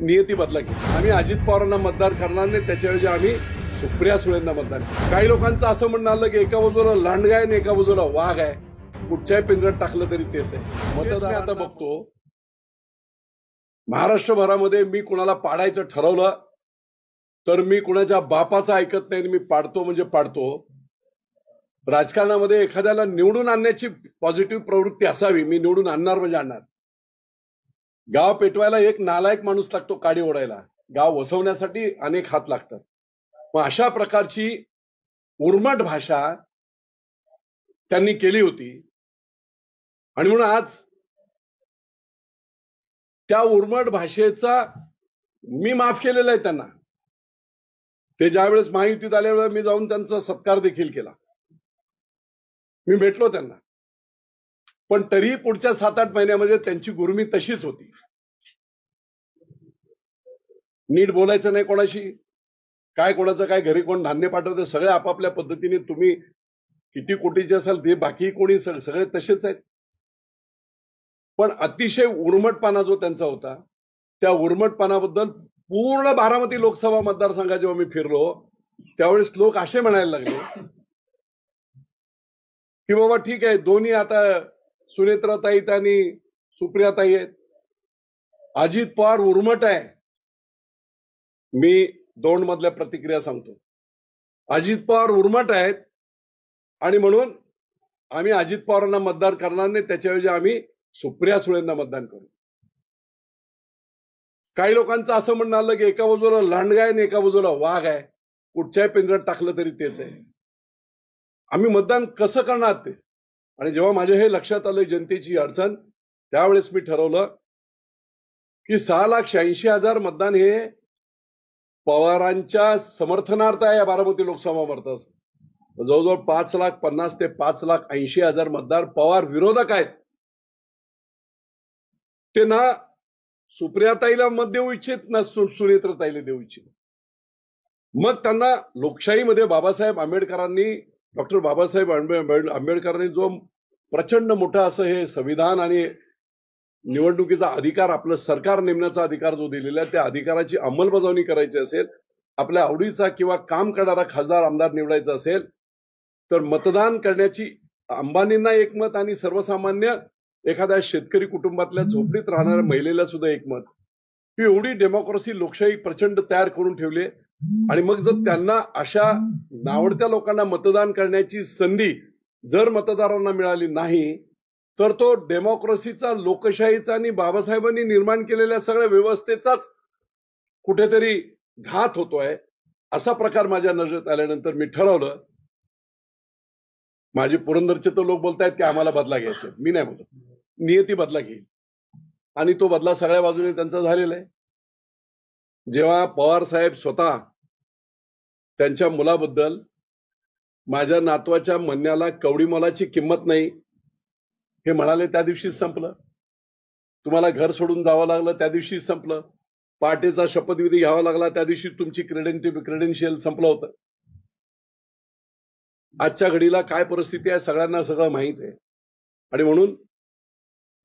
नियती बदला घेतली आम्ही अजित पवारांना मतदान करणार नाही त्याच्याऐवजी आम्ही सुप्रिया सुळेंना मतदान. काही लोकांचं असं म्हणणं आलं की एका बाजूला लांडगा आहे आणि एका बाजूला वाघ आहे. कुठच्याही पिंजऱ्यात टाकलं तरी तेच आहे. मतच मी आता बघतो. महाराष्ट्रभरामध्ये मी कुणाला पाडायचं ठरवलं तर मी कुणाच्या बापाचं ऐकत नाही आणि मी पाडतो म्हणजे पाडतो. राजकारणामध्ये एखाद्याला निवडून आणण्याची पॉझिटिव्ह प्रवृत्ती असावी मी निवडून आणणार म्हणजे आणणार. गाव पेटवायला एक नालायक माणूस लागतो काडी ओढायला. गाव वसवण्यासाठी अनेक हात लागतात. मग अशा प्रकारची उर्मट भाषा त्यांनी केली होती. आणि म्हणून आज त्या उर्मट भाषेचा मी माफ केलेला आहे त्यांना. ते ज्यावेळेस महायुतीत आल्यावेळेस मी जाऊन त्यांचा सत्कार देखील केला. मी भेटलो त्यांना. पण तरीही पुढच्या सात आठ महिन्यामध्ये त्यांची गुरुमी तशीच होती. नीट बोलायचं नाही कोणाशी. काय कोणाचं काय घरी कोण धान्य पाठवतं सगळे आपापल्या पद्धतीने तुम्ही किती कोटीचे असाल ते बाकी कोणी सगळे तसेच आहेत. पण अतिशय उर्मटपणा जो त्यांचा होता त्या उर्मटपणाबद्दल पूर्ण बारामती लोकसभा मतदारसंघात जेव्हा मी फिरलो त्यावेळेस लोक असे म्हणायला लागले की बाबा ठीक आहे दोन्ही आता सुनेत्राताई आणि सुप्रियाताई आहेत. अजित पवार उर्मट आहे. मी दोन मधल्या प्रतिक्रिया सांगतो. अजित पवार उर्मट आहेत आणि म्हणून आम्ही अजित पवारांना मतदान करणार नाही त्याच्याऐवजी आम्ही सुप्रिया सुळेंना मतदान करू. काही लोकांचं असं म्हणणं आलं की एका बाजूला लांडगा आहे आणि एका बाजूला वाघ आहे. कुठच्याही पिंजरात टाकलं तरी तेच आहे. आम्ही मतदान कसं करणार ते? आणि जेव्हा माझ्या हे लक्षात आलं जनतेची अडचण त्यावेळेस मी ठरवलं की सहा लाख शहाऐंशी हजार मतदान हे पवारांच्या समर्थनार्थ आहे या बारामती लोकसभा मतदार जवळजवळ पाच लाख पन्नास ते पाच लाख ऐंशी हजार मतदार पवार विरोधक आहेत. ते ना सुप्रियाताईला मत देऊ इच्छित ना सु- सुनेत्रताईला देऊ इच्छित. मग त्यांना लोकशाहीमध्ये बाबासाहेब आंबेडकरांनी डॉक्टर बाबासाहेब आंबे- आंबेडकरांनी जो प्रचंड मोठा असं हे संविधान आणि निवडणुकीचा अधिकार आपलं सरकार नेमण्याचा अधिकार जो दिलेला आहे त्या अधिकाराची अंमलबजावणी करायची असेल आपल्या आवडीचा किंवा काम करणारा खासदार आमदार निवडायचा असेल तर मतदान करण्याची अंबानींना एकमत आणि सर्वसामान्य एखाद्या शेतकरी कुटुंबातल्या झोपडीत राहणाऱ्या महिलेला सुद्धा एकमत ही एवढी डेमोक्रेसी लोकशाही प्रचंड तयार करून ठेवली आहे. आणि मग जर त्यांना अशा नावडत्या लोकांना मतदान करण्याची संधी जर मतदारांना मिळाली नाही तर तो डेमोक्रेसीचा लोकशाहीचा आणि बाबासाहेबांनी निर्माण केलेल्या सगळ्या व्यवस्थेचाच कुठेतरी घात होतोय असा प्रकार माझ्या नजरेत आल्यानंतर मी ठरवलं. माझे पुरंदरचे तो लोक बोलतायत की आम्हाला बदला घ्यायचा मी नाही बोलत. नियती बदला घेईल. आणि तो बदला सगळ्या बाजूने त्यांचा झालेला आहे. जेव्हा पवार साहेब स्वतः त्यांच्या मुलाबद्दल माझ्या नातवाच्या म्हणण्याला कवडी मोलाची किंमत नाही हे म्हणाले त्या दिवशीच संपलं. तुम्हाला घर सोडून जावं लागलं त्या दिवशीच संपलं. पहाटेचा शपथविधी घ्यावा लागला त्या दिवशी तुमची क्रेडेंटि क्रेडेन्शियल संपलं होतं. आजच्या घडीला काय परिस्थिती आहे सगळ्यांना सगळं माहीत आहे. आणि म्हणून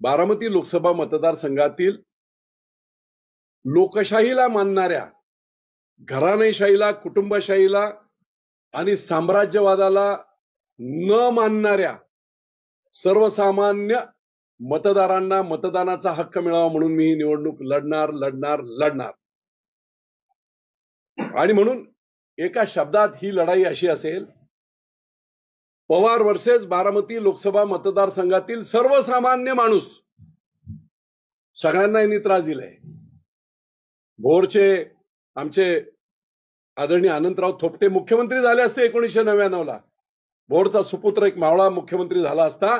बारामती लोकसभा मतदारसंघातील लोकशाहीला मानणाऱ्या घराणेशाहीला कुटुंबशाहीला आणि साम्राज्यवादाला न मानणाऱ्या सर्वसामान्य मतदारांना मतदानाचा हक्क मिळावा म्हणून मी ही निवडणूक लढणार लढणार लढणार. आणि म्हणून एका शब्दात ही लढाई अशी असेल पवार वर्सेस बारामती लोकसभा मतदारसंघातील सर्वसामान्य माणूस सगळ्यांना यांनी त्रास दिलाय. भोरचे आमचे आदरणीय अनंतराव थोपटे मुख्यमंत्री झाले असते एकोणीसशे नव्याण्णव ला भोरचा सुपुत्र एक मावळा मुख्यमंत्री झाला असता.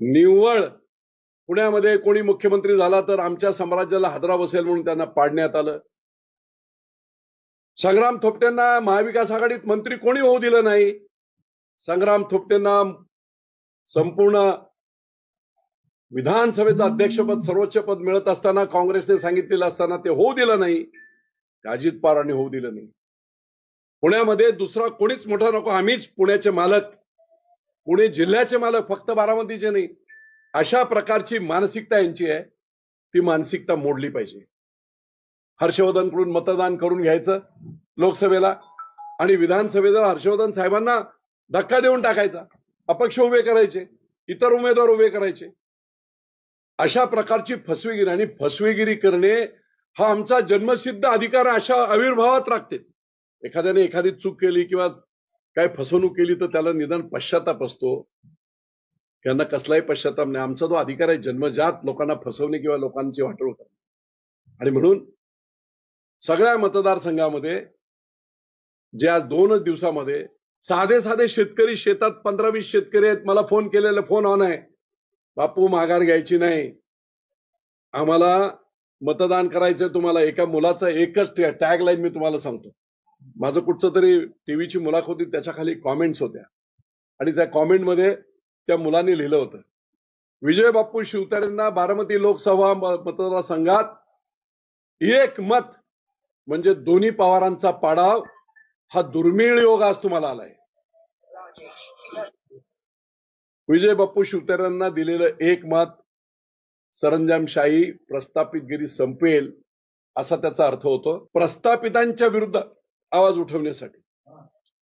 निव्वळ पुण्यामध्ये कोणी मुख्यमंत्री झाला तर आमच्या साम्राज्याला हादरा बसेल म्हणून त्यांना पाडण्यात आलं. संग्राम थोपटेंना महाविकास आघाडीत मंत्री कोणी होऊ दिलं नाही? संग्राम थोपटेंना संपूर्ण विधानसभेचं अध्यक्षपद सर्वोच्च पद मिळत असताना काँग्रेसने सांगितलेलं असताना ते होऊ दिलं नाही. अजित पवारांनी होऊ दिलं नाही. पुण्यामध्ये दुसरा कोणीच मोठा नको आम्हीच पुण्याचे मालक. पुणे जिल्ह्याचे मालक फक्त बारामतीचे नाही. अशा प्रकारची मानसिकता यांची आहे. ती मानसिकता मोडली पाहिजे. हर्षवर्धनकडून मतदान करून घ्यायचं लोकसभेला आणि विधानसभेला हर्षवर्धन साहेबांना धक्का देऊन टाकायचा. अपक्ष उभे करायचे. इतर उमेदवार उभे करायचे. अशा प्रकारची फसवेगिरी आणि फसवेगिरी करणे हा आमचा जन्मसिद्ध अधिकार अशा आविर्भावात राखते. एखाद्याने एखादी चूक केली किंवा काय फसवणूक केली तर त्याला निदान पश्चाताप असतो. त्यांना कसलाही पश्चाताप नाही. आमचा जो अधिकार आहे जन्मजात लोकांना फसवणे किंवा लोकांची वाटोळ करणे. आणि म्हणून सगळ्या मतदारसंघामध्ये जे आज दोनच दिवसामध्ये साधे साधे शेतकरी शेतात पंधरा वीस शेतकरी आहेत मला फोन केलेला फोन ऑन आहे. बापू माघार घ्यायची नाही. आम्हाला मतदान करायचं तुम्हाला एका मुलाचा एकच टॅग लाईन मी तुम्हाला सांगतो. माझं कुठचं तरी टीव्हीची मुलाखत होती त्याच्याखाली कॉमेंट्स होत्या. आणि त्या कॉमेंटमध्ये त्या मुलाने लिहिलं होतं. विजय बाप्पू शिवतारेंना बारामती लोकसभा म- मतदारसंघात एक मत म्हणजे दोन्ही पवारांचा पाडाव हा दुर्मिळ योग आज तुम्हाला आलाय. विजय बाप्पू शिवतारेंना दिलेलं एक मत सरंजामशाही प्रस्थापितगिरी संपेल असा त्याचा अर्थ होतो प्रस्थापितांच्या विरुद्ध आवाज उठवण्यासाठी.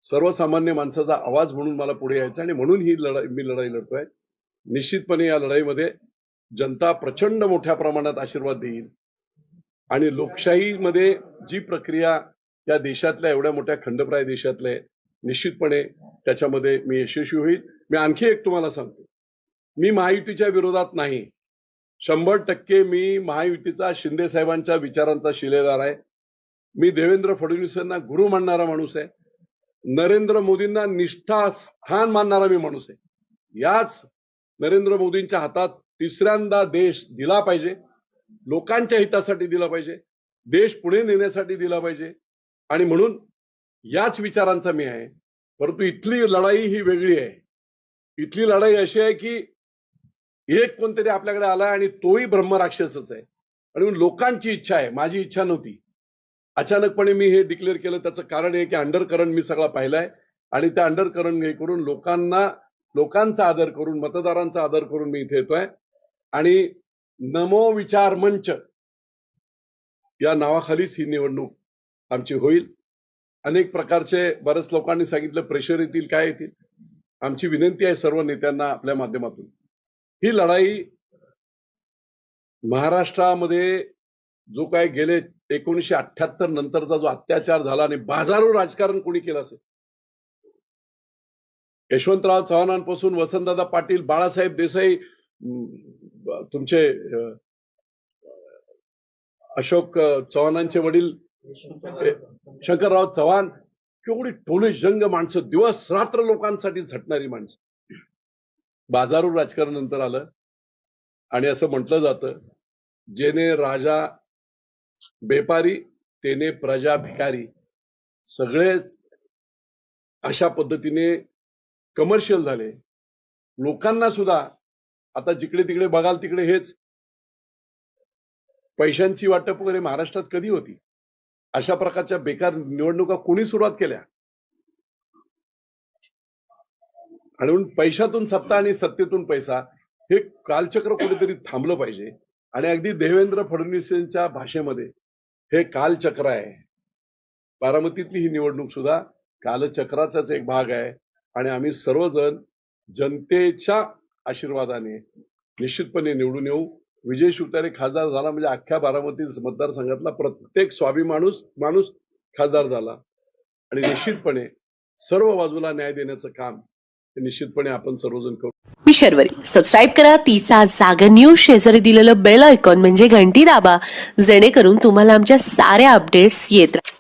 सर्वसामान्य माणसाचा आवाज म्हणून मला पुढे यायचा आणि म्हणून ही लढाई मी लढाई लढतोय. निश्चितपणे या लढाईमध्ये जनता प्रचंड मोठ्या प्रमाणात आशीर्वाद देईल. आणि लोकशाहीमध्ये जी प्रक्रिया या देशातल्या एवढ्या मोठ्या खंडप्राय देशातल्या निश्चितपणे त्याच्यामध्ये मी यशस्वी होईल. मी आणखी एक तुम्हाला सांगतो. मी महायुतीच्या विरोधात नाही. शंभर टक्के मी महायुतीचा शिंदे साहेबांच्या विचारांचा शिलेदार आहे. मी देवेंद्र फडणवीसांना गुरु मानणारा माणूस आहे. नरेंद्र मोदींना निष्ठा स्थान मानणारा मी माणूस आहे. याच नरेंद्र मोदींच्या हातात तिसऱ्यांदा देश दिला पाहिजे. लोकांच्या हितासाठी दिला पाहिजे. देश पुढे नेण्यासाठी दिला पाहिजे. आणि म्हणून याच विचारांचा मी आहे. परंतु इथली लढाई ही वेगळी आहे. इथली लढाई अशी आहे की एक कोणतरी आपल्याकडे आलाय आणि तोही ब्रह्मराक्षसच आहे. आणि लोकांची इच्छा आहे माझी इच्छा नव्हती. अचानकपणे मी हे डिक्लेअर केलं त्याचं कारण हे की अंडर करंट मी सगळा पाहिलाय. आणि त्या अंडर करंट हे करून लोकांना लोकांचा आदर करून मतदारांचा आदर करून मी इथे येतोय. आणि नमो विचार मंच या नावाखालीच ही निवडणूक आमची होईल. अनेक प्रकारचे बरेच लोकांनी सांगितलं प्रेशर येतील काय येतील. आमची विनंती आहे सर्व नेत्यांना आपल्या माध्यमातून. ही लढाई महाराष्ट्रामध्ये जो काय गेले एकोणीशे अठ्याहत्तर नंतरचा जो अत्याचार झाला आणि बाजारो राजकारण कोणी केलं असेल? यशवंतराव चव्हाणांपासून वसंतदादा पाटील बाळासाहेब देसाई तुमचे अशोक चव्हाणांचे वडील शंकरराव चव्हाण केवढी टोले जंग माणसं दिवस रात्र लोकांसाठी झटणारी माणसं. बाजारू राजकारण नंतर आलं आणि असं म्हटलं जातं जेने राजा बेपारी तेने प्रजा भिकारी सगळेच अशा पद्धतीने कमर्शियल झाले. लोकांना सुद्धा आता जिकडे तिकडे बघाल तिकडे हेच पैशांची वाटप वगैरे महाराष्ट्रात कधी होती? अशा प्रकारच्या बेकार निवडणुका कोणी सुरुवात केल्या? आणि म्हणून पैशातून सत्ता आणि सत्तेतून पैसा हे कालचक्र कुठेतरी थांबलं पाहिजे. आणि अगदी देवेंद्र फडणवीस यांच्या भाषेमध्ये हे कालचक्र आहे. बारामतीतली ही निवडणूक सुद्धा कालचक्राचाच एक भाग आहे. आणि आम्ही सर्वजण जनतेच्या आशीर्वादाने निश्चितपणे निवडून येऊ. विजय शिवतारे खासदार झाला म्हणजे अख्ख्या बारामती मतदारसंघातला प्रत्येक स्वाभी माणूस खासदार झाला. आणि निश्चितपणे सर्व बाजूला न्याय देण्याचं काम निश्चितपणे आपण सर्वजण करू. मी शर्वरी. सबस्क्राईब करा. तिचा जागर न्यूज शेजारी दिलेलं बेल आयकॉन म्हणजे घंटी दाबा. जेणेकरून तुम्हाला आमच्या साऱ्या अपडेट्स येत राहतात